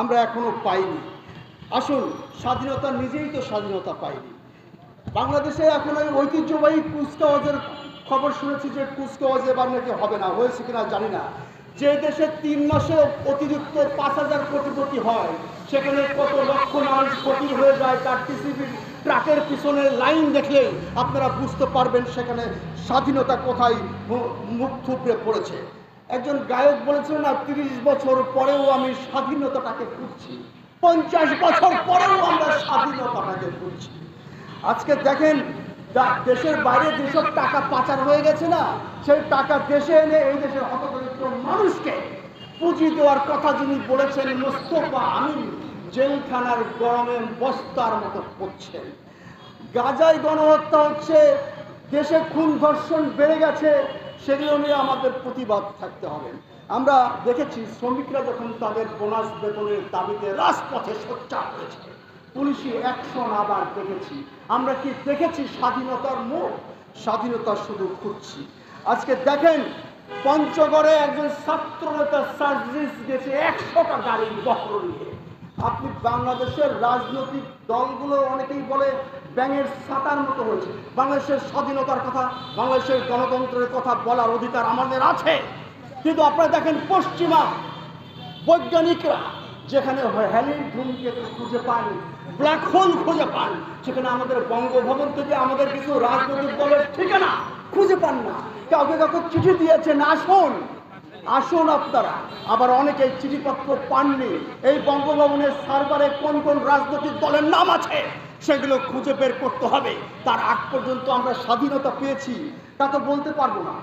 আমরা এখনও পাইনি। আসুন, স্বাধীনতা নিজেই তো স্বাধীনতা পাইনি। বাংলাদেশে এখন ওই ঐতিহ্যবাহী কুচকাওয়াজের খবর শুনেছি যে কুচকাওয়াজ এবার নাকি হবে না, হয়েছে কিনা জানি না। যে দেশে তিন মাসে অতিরিক্ত পাঁচ হাজার কোটিপতি হয়, সেখানে কত লক্ষ মানুষ ক্ষতি হয়ে যায়, তার টিসিবির ট্রাকের পিছনে লাইন দেখলেই আপনারা বুঝতে পারবেন সেখানে স্বাধীনতা কোথায় মুখ থুবড়ে পড়েছে। একজন গায়ক বলেছিল না, তিরিশ বছর পরেও আমি স্বাধীনতাটাকে খুঁজছি। পঞ্চাশ বছর পরেও আমরা স্বাধীনতাটাকে খুঁজছি। আজকে দেখেন দেশের বাইরে যেসব টাকা পাচার হয়ে গেছে না, সেই টাকা দেশে এনে এই দেশের হতদরিদ্র মানুষকে পুঁজি দেওয়ার কথা যিনি বলেছেন, মোস্তফা আমিন জেলখানার গরমে বস্তার মতো পড়ছেন গাজায় গণহত্যা হচ্ছে, দেশে খুন ধর্ষণ বেড়ে গেছে সেগুলো নিয়ে আমাদের প্রতিবাদ থাকতে হবে। আমরা দেখেছি শ্রমিকরা যখন তাদের বোনাস বেতনের দাবিতে রাজপথে সোচ্চার করেছে পুলিশি অ্যাকশন আবার দেখেছি। আমরা কি দেখেছি স্বাধীনতার মুখ স্বাধীনতা শুধু খুঁজছি। আজকে দেখেন, পঞ্চগড়ে একজন ছাত্র নেতা সার্জিস গেছে একশোটা গাড়ির বহর নিয়ে। আপনি বাংলাদেশের রাজনৈতিক দলগুলো অনেকেই বলে ব্যাঙের ছাতার মতো হয়েছে। বাংলাদেশের স্বাধীনতার কথা, বাংলাদেশের গণতন্ত্রের কথা বলার অধিকার আমাদের আছে। কিন্তু আপনারা দেখেন পশ্চিমা বৈজ্ঞানিকরা যেখানে হ্যালির ধূমকেতু খুঁজে পান, ব্ল্যাক হোল খুঁজে পান, সেখানে আমাদের বঙ্গভবন থেকে আমাদের কিছু রাজনৈতিক দলের ঠিকানা খুঁজে পান না। কাউকে কাউকে চিঠি দিয়েছেন, আসুন। আসুন আপনারা। আবার অনেকে চিঠিপত্র পাননি। এই বঙ্গভবনের সার্ভারে কোন কোন রাজনৈতিক দলের নাম আছে, সেগুলো খুঁজে বের করতে হবে। তার আগ পর্যন্ত আমরা স্বাধীনতা পেয়েছি, তা তো বলতে পারব না।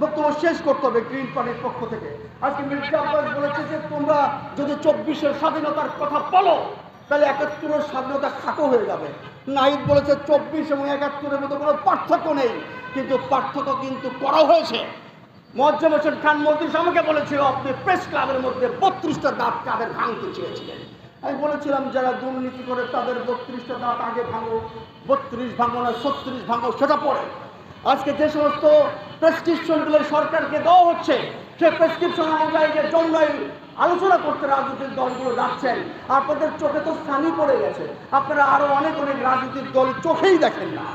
বক্তব্য শেষ করতে হবে গ্রিন পার্টির পক্ষ থেকে। আজকে মির্জা আব্বাস বলেছে যে, তোমরা যদি চব্বিশের স্বাধীনতার কথা বলো, তাহলে একাত্তরের স্বাধীনতা খাটো হয়ে যাবে। নাহিদ বলেছে, চব্বিশ এবং একাত্তরের মধ্যে কোনো পার্থক্য নেই। কিন্তু পার্থক্য কিন্তু করা হয়েছে। মজ্জম হোসেন খান মন্ত্রী আমাকে বলেছিল, আপনি প্রেস ক্লাবের মধ্যে বত্রিশটা দাঁত কাদের ভাঙতে চেয়েছিলেন। আমি বলেছিলাম, যারা দুর্নীতি করে তাদের বত্রিশটা দাঁত আগে ভাঙো, বত্রিশ ভাঙো না, ছত্রিশ ভাঙো, সেটা পড়ে আজকে যে সমস্ত প্রেসক্রিপশনগুলো সরকারকে দেওয়া হচ্ছে, সে প্রেসক্রিপশন অনুযায়ী যে জন্যই আলোচনা করতে রাজনৈতিক দলগুলো যাচ্ছেন, আপনাদের চোখে তো স্থানই পড়ে গেছে। আপনারা আরও অনেক অনেক রাজনৈতিক দল চোখেই দেখেন না।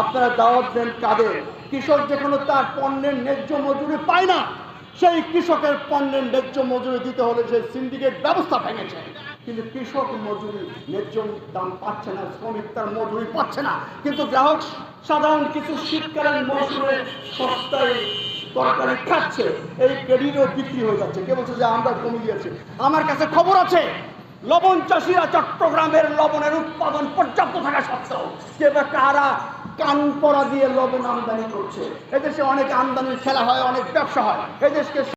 আপনারা দাওয়াত দেন কাদের? কৃষক যেখানে তার পণ্যের ন্যায্য মজুরি পায় না, সেই কৃষকের পণ্যের ন্যায্য মজুরি দিতে হলে সেই সিন্ডিকেট ব্যবস্থা ভেঙেছে। কিন্তু কৃষক মজুরি ন্যায্য দাম পাচ্ছে না, শ্রমিক তার মজুরি পাচ্ছে না। কিন্তু গ্রাহক সাধারণ কিছু শীতকালীন মৌসুমে সস্তায় তরকারি খাচ্ছে, এই ক্রেডিটও বিক্রি হয়ে যাচ্ছে। কে বলছে যে আমরা কমে গিয়েছে আমার কাছে খবর আছে লবণ চাষিরা চট্টগ্রামের লবণের উৎপাদন পর্যাপ্ত থাকা সত্ত্বেও বা কারা কান পরা দিয়ে লবণ আমদানি করছে। এদেশে অনেক আমদানির খেলা হয়, অনেক ব্যবসা হয়। এদেশকে